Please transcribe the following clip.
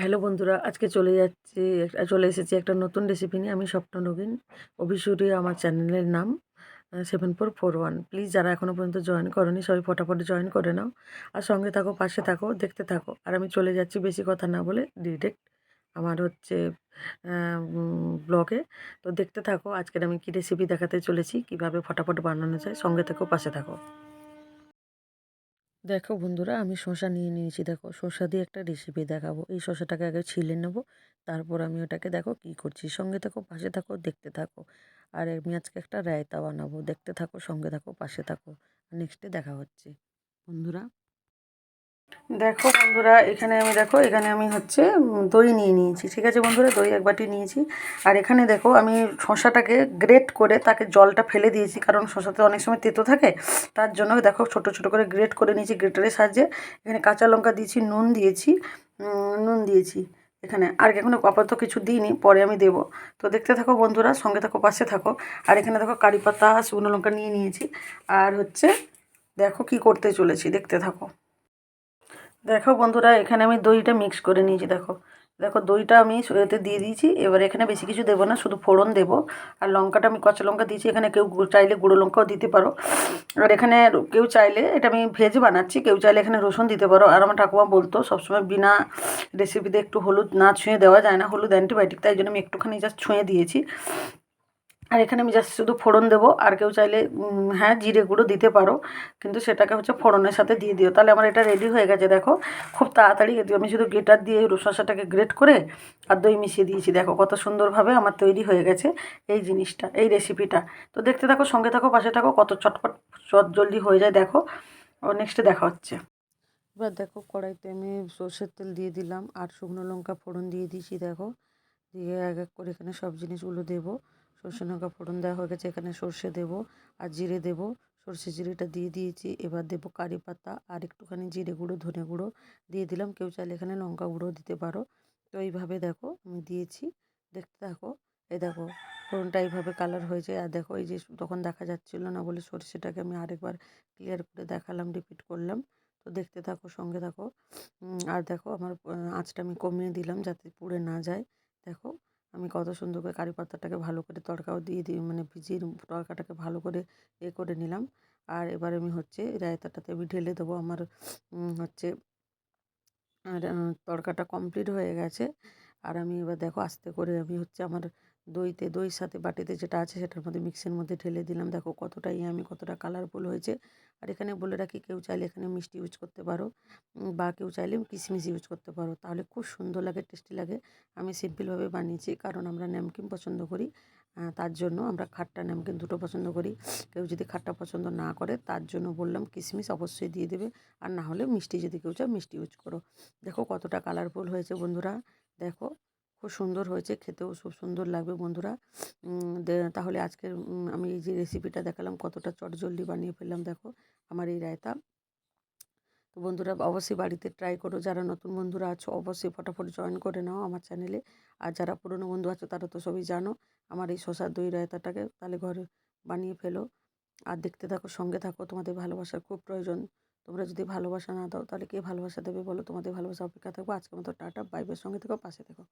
Hello বন্ধুরা, আজকে চলে যাচ্ছি চলে এসেছি একটা নতুন রেসিপি নিয়ে। আমি স্বপ্ন নবীন, অভিসূরি আমার চ্যানেলের নাম seven four four one please যারা এখনও পর্যন্ত জয়েন করনি, সবাই ফটাফট জয়েন করে নাও। আর সঙ্গে থাকো, পাশে থাকো, দেখতে থাকো। আর আমি চলে যাচ্ছি বেশি কথা না বলে ডিরেক্ট আমার হচ্ছে ব্লগে তো দেখতে থাকো, আজকের আমি কী রেসিপি দেখাতে চলেছি, কীভাবে ফটাফট বানানো যায়। সঙ্গে থাকো, পাশে থাকো। দেখো বন্ধুরা, আমি শশা নিয়ে নিয়েছি। দেখো শশা দিয়ে একটা রেসিপি দেখাবো। এই শশাটাকে আগে ছিলে নেব, তারপর আমি ওটাকে দেখো কি করছি। সঙ্গে থাকো, পাশে থাকো, দেখতে থাকো। আর আমি আজকে একটা রায়তা বানাবো। দেখতে থাকো, সঙ্গে থাকো, পাশে থাকো। নেক্সটে দেখা হচ্ছে। বন্ধুরা দেখো বন্ধুরা, এখানে আমি দেখো, এখানে আমি হচ্ছে দই নিয়ে নিয়েছি। ঠিক আছে বন্ধুরা? দই এক বাটি নিয়েছি। আর এখানে দেখো, আমি শশাটাকে গ্রেট করে তাকে জলটা ফেলে দিয়েছি, কারণ শশাতে অনেক সময় তেতো থাকে। তার জন্য দেখো, ছোট ছোট করে গ্রেট করে নিয়েছি গ্রেটারের সাহায্যে। এখানে কাঁচা লঙ্কা দিয়েছি, নুন দিয়েছি নুন দিয়েছি এখানে। আর এখনও আপাতত কিছু দিইনি, পরে আমি দেবো। তো দেখতে থাকো বন্ধুরা, সঙ্গে থাকো, পাশে থাকো। আর এখানে দেখো কারি পাতা, শুকনো লঙ্কা নিয়ে নিয়েছি। আর হচ্ছে, দেখো কি করতে চলেছি, দেখতে থাকো। দেখো বন্ধুরা, এখানে আমি দইটা মিক্স করে নিয়েছি, দেখো। দেখো, দইটা আমি এতে দিয়ে দিয়েছি। এবার এখানে বেশি কিছু দেবো না, শুধু ফোড়ন দেবো। আর লঙ্কাটা আমি, কচা লঙ্কা দিয়েছি, এখানে কেউ চাইলে গুঁড়ো লঙ্কাও দিতে পারো। আর এখানে কেউ চাইলে, এটা আমি ভেজ বানাচ্ছি, কেউ চাইলে এখানে রসুন দিতে পারো। আর আমার ঠাকুমা বলতো, সবসময় বিনা রেসিপিতে একটু হলুদ না ছুঁয়ে দেওয়া যায় না, হলুদ অ্যান্টিবায়োটিক তাই জন্য আমি একটুখানি জাস্ট ছুঁয়ে দিয়েছি। আর এখানে আমি জাস্ট শুধু ফোড়ন দেবো। আর কেউ চাইলে হ্যাঁ জিরে গুঁড়ো দিতে পারো। কিন্তু সেটাকে হচ্ছে ফোড়নের সাথে দিয়ে দিও। তাহলে আমার এটা রেডি হয়ে গেছে, দেখো। খুব তাড়াতাড়ি আমি শুধু গ্রেটার দিয়ে শসাটাকে গ্রেট করে আর দই মিশিয়ে দিয়েছি। দেখো কত সুন্দরভাবে আমার তৈরি হয়ে গেছে এই জিনিসটা, এই রেসিপিটা তো দেখতে থাকো, সঙ্গে থাকো, পাশে থাকো, কত চটপট চট জলদি হয়ে যায়, দেখো। ও নেক্সটে দেখা হচ্ছে। এবার দেখো, কড়াইতে আমি সর্ষের তেল দিয়ে দিলাম। আর শুকনো লঙ্কা ফোড়ন দিয়ে দিয়েছি, দেখো। দিয়ে এক এক করে এখানে সব জিনিসগুলো দেবো। সর্ষে লঙ্কা ফোড়ন দেওয়া হয়ে গেছে, এখানে সর্ষে দেবো আর জিরে দেবো। সর্ষে জিরেটা দিয়ে দিয়েছি, এবার দেবো কারি পাতা আর একটুখানি জিরে গুঁড়ো, ধনে গুঁড়ো দিয়ে দিলাম। কেউ চাইলে এখানে লঙ্কা গুঁড়ো দিতে পারো। তো এইভাবে দেখো আমি দিয়েছি। দেখতে থাকো, এই দেখো ফোড়নটা এইভাবে কালার হয়েছে আর দেখো এই যে তখন দেখা যাচ্ছিল না বলে সর্ষেটাকে আমি আরেকবার ক্লিয়ার করে দেখালাম রিপিট করলাম। তো দেখতে থাকো, সঙ্গে থাকো। আর দেখো আমার আঁচটা আমি কমিয়ে দিলাম যাতে পুড়ে না যায়। দেখো আমি কত সুন্দর করে কারি পাতাটাকে ভালো করে তড়কাও দিয়ে দিই মানে ভিজির তড়কাটাকে ভালো করে এ করে নিলাম। আর এবার আমি হচ্ছে রায়তাটাতে আমি ঢেলে দেবো আমার হচ্ছে, আর তড়কাটা কমপ্লিট হয়ে গেছে। আর আমি এবার দেখো আস্তে করে আমি হচ্ছে আমার দইতে, দইয়ের সাথে বাটিতে যেটা আছে সেটার মধ্যে মিক্সের মধ্যে ঢেলে দিলাম। দেখো কতটা আমি কতটা কালারফুল হয়েছে। আর এখানে বলে রাখি, কেউ চাইলে এখানে মিষ্টি ইউজ করতে পারো বা কেউ চাইলে কিশমিশ ইউজ করতে পারো। তাহলে খুব সুন্দর লাগে টেস্টি লাগে। আমি সিম্পলভাবে বানিয়েছি, কারণ আমরা ন্যামকিন পছন্দ করি। তার জন্য আমরা খাট্টা ন্যামকিন দুটো পছন্দ করি। কেউ যদি খাট্টা পছন্দ না করে, তার জন্য বললাম কিশমিশ অবশ্যই দিয়ে দেবে। আর না হলে মিষ্টি যদি কেউ চায়, মিষ্টি ইউজ করো। দেখো কতটা কালারফুল হয়েছে বন্ধুরা। দেখো খুব সুন্দর হয়েছে, খেতেও খুব সুন্দর লাগবে বন্ধুরা। তাহলে আজকের আমি এই যে রেসিপিটা দেখালাম, কতটা চটজলদি বানিয়ে ফেললাম, দেখো, আমার এই রায়তা। তো বন্ধুরা, অবশ্যই বাড়িতে ট্রাই করো, যারা নতুন বন্ধুরা আছো, অবশ্যই ফটাফট জয়েন করে নাও আমার চ্যানেলে আর যারা পুরনো বন্ধু আছো, তারা তো সবই জানো, আমার এই শশার দই রায়তাটাকে তাহলে ঘরে বানিয়ে ফেলো। আর দেখতে থাকো, সঙ্গে থাকো, তোমাদের ভালোবাসার খুব প্রয়োজন। তোমরা যদি ভালোবাসা না দাও, তাহলে কে ভালোবাসা দেবে বলো? তোমাদের ভালোবাসা অপেক্ষা থাকব। আজকের মতো টাটা, বাইবের সঙ্গে থেকো, পাশে থেকো।